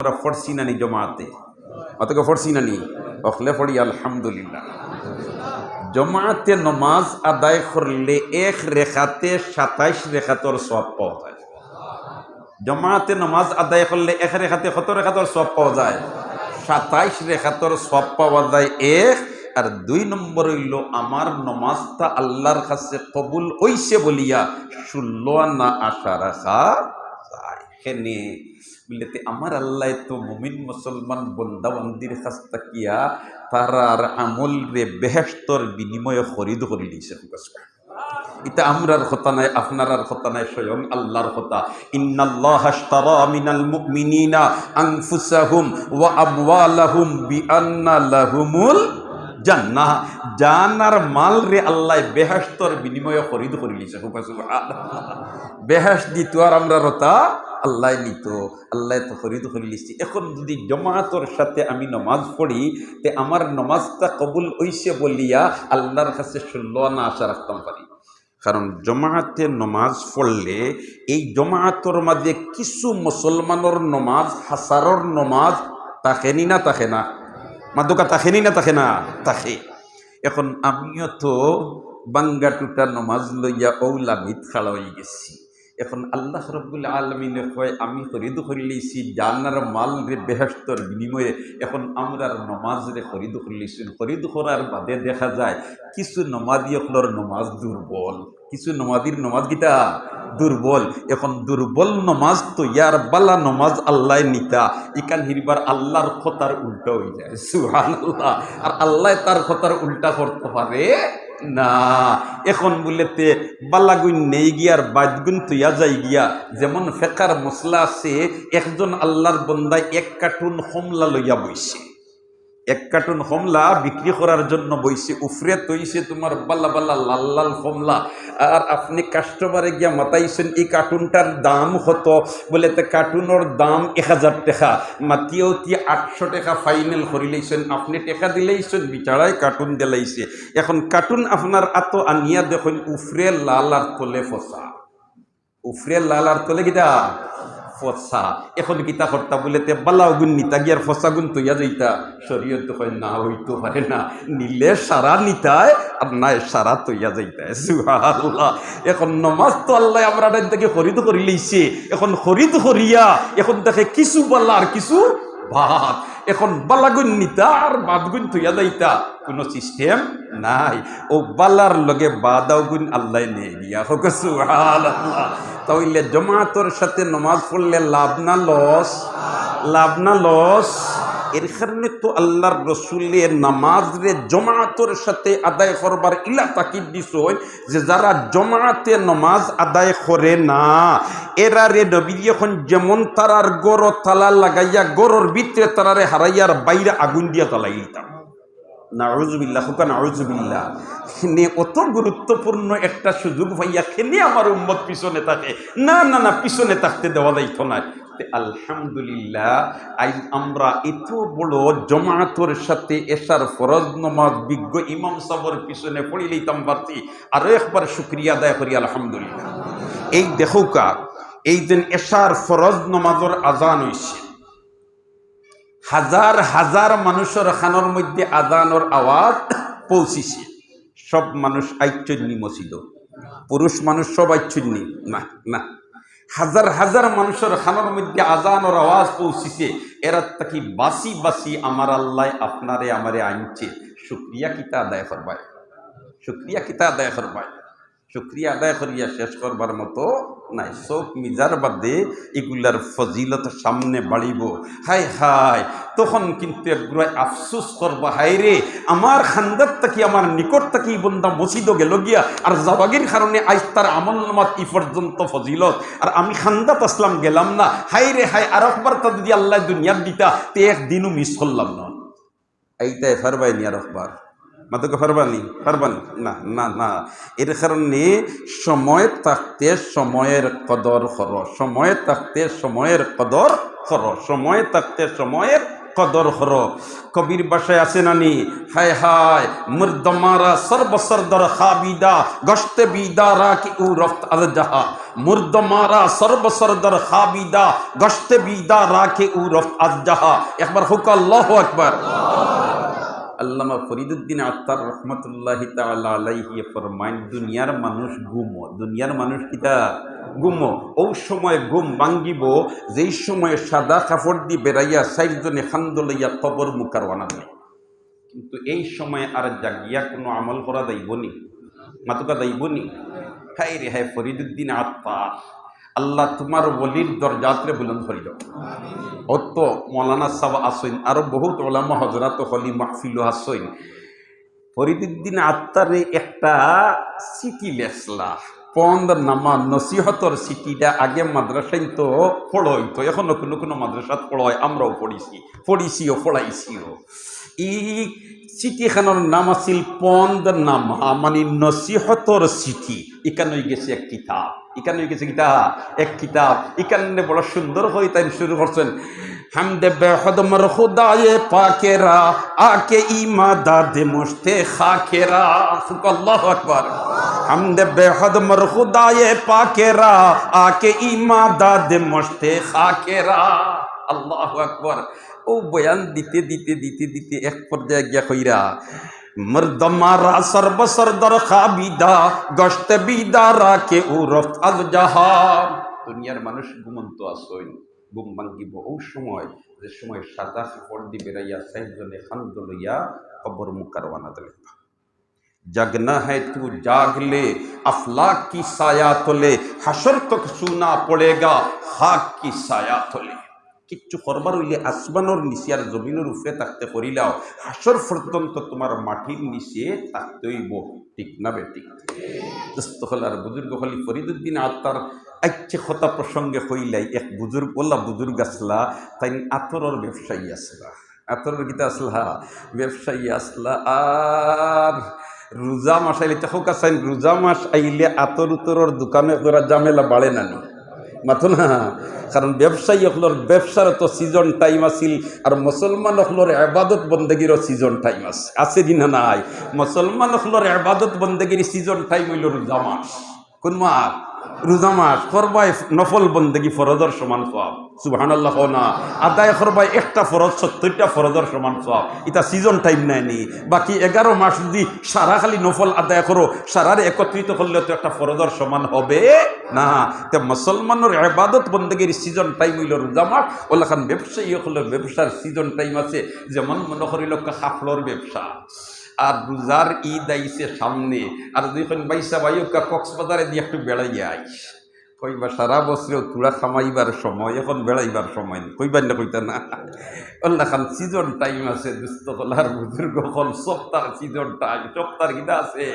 আমরা ফরসি নানি জমাতে। অতকে ফরসি নানি অখলে পড়ি, আলহামদুলিল্লাহ। জমাতে নমাজ আদায় করলে এক রেখাতে সাতাইশ রেখাতর সব পাওয়া যায়। জমাতে নমাজ আদায় করলে এক রেখাতে কত রেখাতর সব পাওয়া যায়? সাতাইশ রেখাতর সব পাওয়া যায় এক, আর দুই নম্বর হইল, আমার নমাজটা আল্লাহর কাছে কবুল ওইসে বলিয়া ষোলো না আশা রাখা হেনে বলতে আমার আল্লাহ তো মুমিন মুসলমান বন্দাবন্দির কাছ তাকিয়া তারার আমল রে বেহেস্তর বিনিময়ে খরিদ করে দিয়েছে এটা আমরার কথা নাই আপনার কথা নাই স্বয়ং আল্লাহর কথা ইন্নাল্লাহ আশতারা মিনাল মুমিনিনা আনফুসাহুম ওয়া আমওয়ালাহুম বিআন্না লাহুমুল জান্নাহ। জানার মাল রে আল্লাহ বেহেস্তর বিনিময়ে খরিদ করে দিয়েছে বেহেস দিত আর আমরা রতা আল্লাহ নিত, আল্লাহ তো খরিদ করে এখন যদি জমাতর সাথে আমি নমাজ পড়ি, তে আমার নমাজটা কবুল হইছে বলিয়া আল্লাহর কাছে না আশা রাখতাম পারি। কারণ জমাতে নমাজ পড়লে এই জমাতর মাঝে কিছু মুসলমানের নমাজ, হাসারর নমাজ তাকেনি না তাকে না। মাদুকা তাকেনি না তাকে না? তাকে এখন আমিও তো বাঙ্গা টুটা নমাজ লইয়া ঔলামিত খাড়া হয়ে গেছি। এখন আল্লাহ রব্বুল আলমিনে কয়, আমি খরিদ করিলেছি জানার মাল রে বেহেস্তর বিনিময়ে এখন আমরা নমাজ রে খরিদ করিলেছি খরিদ করার বাদে দেখা যায়, কিছু নমাদিয়কলর নমাজ দুর্বল। কিছু নমাদির নমাজ গীতা? দুর্বল। এখন দুর্বল নমাজ তো ইয়ার বালা নমাজ আল্লাহ নিতা। ইকান হিরবার আল্লাহর খতার উল্টা হয়ে যায়। সুহান আল্লাহ আর আল্লাহ তার খতার উল্টা করতে পারে না। এখন বলেতে বালাগুন নেই গিয়ার বাদগুন তুইয়া যাই গিয়া। যেমন ফেকার মশলা আছে, একজন আল্লাহর বন্দায় এক কার্টুন হমলা লইয়া বইছে এক কার্টুন হমলা বিক্রি করার জন্য বইছে, উফরে তৈছে তোমার বাল্লা বাল্লা লাল লাল হমলা। আর আপনি কাস্টমারে গিয়া মাতাইছেন, এই কার্টুনটার দাম কত? বলে তো কার্টুনের দাম এক হাজার টাকা। মাতিয়েও তি আটশো টাকা ফাইনাল করিলেইছেন আপনি টাকা দিলেইছেন বিচারায় কার্টুন দিলাইছে এখন কার্টুন আপনার আতো আনিয়া দেখুন উফরে লাল আর তলে ফসা উফরে লাল আর তলে কিতা ফসা। এখন কিতা কর্তা বলেতে বালাও গুণ নিতা, গিয়ার ফসা গুণ তৈয়া যাইতা। শরীয়ত হয় না, হইতে পারে না। নিলে সারা নিতায়, আর নাই সারা তৈয়া যাইতায়। সুহাল্লাহ এখন নমাজ তো আল্লাহ আমরা থেকে খরিদ করি লইছে এখন খরিদ করিয়া, এখন দেখে কিছু বালা আর কিছু ভাত এখন বালাগুন নিতা আর বাদগুন থইয়া যাইতা। কোনো সিস্টেম নাই। ও বালার লগে বাদাও গুণ আল্লাহ নিয়ে গিয়া হোক তাহলে জমাতর সাথে নমাজ পড়লে লাভ না লস? লাভ না লস? এর কারণে তো আল্লাহর রসুলের নামাজ রে জমাতর সাথে আদায় করবার ইলা তাকিদ দিস যে যারা জমাতে নমাজ আদায় করে না, এরা রে নবী এখন যেমন তারার গড় তালা লাগাইয়া গড়র ভিতরে তারারে হারাইয়ার বাইরে আগুন দিয়া তালাই দিতাম। নাউজুবিল্লাহ, হুকা নাউজুবিল্লাহ। নে অত গুরুত্বপূর্ণ একটা সুযোগ ভাইয়া খেনে আমার উম্মত পিছনে থাকে। না না না, পিছনে থাকতে দেওয়া যাইত না। আলহামদুলিল্লাহ আজ আমরা জমাতর সাথে এসার ফরজ নমাজ বিজ্ঞ ইমাম পিছনে পড়ি লইতাম পারছি। আরও একবার করি, আলহামদুলিল্লাহ। এই এই দিন এসার ফরজ নমাজর আজান হইছে। হাজার হাজার মানুষের খানোর মধ্যে আজানোর আওয়াজ পৌঁছিছে। সব মানুষ আইচন্যী মসজিদ। পুরুষ মানুষ সব আইচন্যী না না। হাজার হাজার মানুষের খানোর মধ্যে আজানোর আওয়াজ পৌঁছিছে। এরা তাকি বাসি বাসি আমার আল্লাহ আপনারে, আমারে আনছে। শুক্রিয়া কিতা আদায় করবায়? শুক্রিয়া কিতা আদায় করবায়? শুক্রিয়া আদায় করিয়া শেষ করবার মতো নাই। চোখ মিজার বাদে এগুলার ফজিলত সামনে বাড়িব। হাই হাই তখন কিন্তু একগুলো আফসুস করবা হাই রে, আমার খান্দার তাকি আমার নিকট তাকি বন্দা মসিদ গেল গিয়া, আর জবাগির কারণে আজ তার আমল নামাত ই পর্যন্ত ফজিলত। আর আমি খান্দাত আসলাম, গেলাম না। হাই রে হাই আর একবার তা যদি আল্লাহ দুনিয়ার দিতা, তে একদিনও মিস করলাম না। এইটাই ফারবাইনি আর একবার। মাদকে ফারবানি ফারবানি না না না। এর কারণে সময় থাকতে সময়ের কদর কর, সময় থাকতে সময়ের কদর কর, সময় থাকতে সময়ের কদর হর কবির বাসায় আছে নানি হায় হায়, মুর্দমারা সর্বসরদর খাবিদা গশতে বিদারা কি উ রফত আল জাহা। মুর্দমারা সর্বসরদর খাবিদা গশতে বিদারা কে উ রফত আল জাহা। একবার হুক আল্লাহ আকবার। আল্লামা ফরিদুদ্দিন আত্মার রহমতুল্লাহ আলাইহি ফরমাইন, দুনিয়ার মানুষ গুম, দুনিয়ার মানুষ কিতা গুমো। ও সময় গুম ভাঙ্গিব, যেই সময় সাদা কাপড় দি বেড়াইয়া সাইজনে খান্দ লইয়া কবর মুখার বানাবে কিন্তু এই সময় আর জাগিয়া কোনো আমল করা যাইবনি, মাতুকা যাইবনি? হাই রে হাই ফরিদুদ্দিন আত্মার আল্লাহ তোমার বলির দরজাতরে বুলন্দ করি দাও অত মৌলানা সাহ আসইন, আরও বহুত ওলামা হজরত হলি মাহফিল আসইন। ফরিদুদ্দিন আত্মারে একটা সিটি লেসলা পন্দ নামা নসিহতর সিটিটা আগে মাদ্রাসায় তো পড়ইতো এখনও কোনো কোনো মাদ্রাসাত পড়য় আমরাও পড়িছি পড়িছিও পড়াইছিও ই চিঠিখানোর নাম আছিল পন্দ নামা মানে নসিহতর চিঠি। হয়ে গেছে এক কিতাব হয়ে গেছে কিতাব এক কিতাব ইকান্নে বড় সুন্দর হয়ে তাই শুরু করছেন হামদে বেহদমর খুদায়ে পাকেরা আকে ইমা দাদে মুস্তে খাকেরা আল্লাহু আকবার। হামদে বেহদমর খুদায়ে পাকেরা আকে ইমা দাদে মুস্তে খাকেরা আল্লাহু আকবার। ও বয়ান দিতে দিতে দিতে দিতে এক পর্যায়ে গিয়া কইরা মর্দমারা সর্বসরদর খাবিদা গশতে বিদারা কে উরফ আল জাহা দুনিয়ার মানুষ ঘুমন্ত আসইন ঘুম ভাঙ্গিব ও সময় যে সময় সাদা কাপড় দি বেড়াইয়া সাইজনে খান্দ লইয়া কবর মুকার বানা দিলে जगना है तू जाग ले अफलाक की साया तले हशर तक सुना पड़ेगा खाक की साया तले কিচ্ছু করবার হইলে আসমানোর নিচে আর জমিনের উপরে থাকতে করিলাও হাসর পর্যন্ত তোমার মাটির নিচে থাকতে হইব। ঠিক না বেটি দোস্ত হল আর বুজুর্গ হলি ফরিদুদ্দিন আত্মার আচ্ছে কথা প্রসঙ্গে হইলাই এক বুজুর্গ ওল্লা বুজুর্গ আসলা তাই আতরের ব্যবসায়ী আসলা আতরের গীতা আসলা ব্যবসায়ী আসলা আর রোজা মাস আইলে হোক আসাইন রোজা মাস আইলে আতর উতরের দোকানে জামেলা বাড়ে নানি। মাথো না। কারণ ব্যবসায়ী হলোর ব্যবসার তো সিজন টাইম আছিল, আর মুসলমান হলোর আবাদত বন্দেগীরও সিজন টাইম আছে আছে দিনা নাই। মুসলমান হলোর আবাদত বন্দেগীর সিজন টাইম হইল রোজা মাস। কোন মাস? রোজা মাস। করবাই নফল বন্দেগী ফরজর সমান সব সুবহান আল্লাহ না। আদায় করবাই একটা ফরজ, সত্তরটা ফরজর সমান সব এটা সিজন টাইম নেয়নি বাকি এগারো মাস যদি সারা খালি নফল আদায় করো, সারার একত্রিত করলে তো একটা ফরজর সমান হবে। না, তে মুসলমানের আবাদত বন্দেগীর সিজন টাইম হইল রোজা মাস। ওলাখান ব্যবসায়ী হলো ব্যবসার সিজন টাইম আছে, যেমন মনে করিল খাফলর ব্যবসা। আর রোজার ঈদ আইসে সামনে। আর যখন বাইসা বাইকা কক্সবাজারে দিয়ে একটু বেড়াই আইস কইবা সারা বছরেও তুলা খামাইবার সময়, এখন বেড়াইবার সময় নেই। কইবার না কইতা না? অল্লা খান সিজন টাইম আছে দুস্থ কলার বুজুর্গ হল সপ্তাহ সিজন টাইম সপ্তাহ গীতা আছে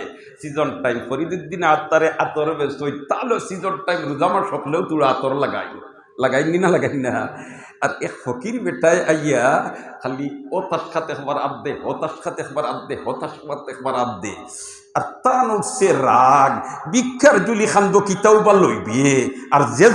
সিজন টাইম ফরিদুদ্দিন আত্মারে আতর ব্যস্ত তাহলে সিজন টাইম রোজামার সকলেও তুলা আতর লাগাই। লাগাইনি না লাগাই না? আর এক ফকির বেটায় আইয়া খালি তাস খাতে একবার ও তাস খাতে একবার ও তাস খাতে একবার আদ্দে আর তা রাগ ভিক্ষার জুলি খান্দ কিতাও বা লইবে আর যে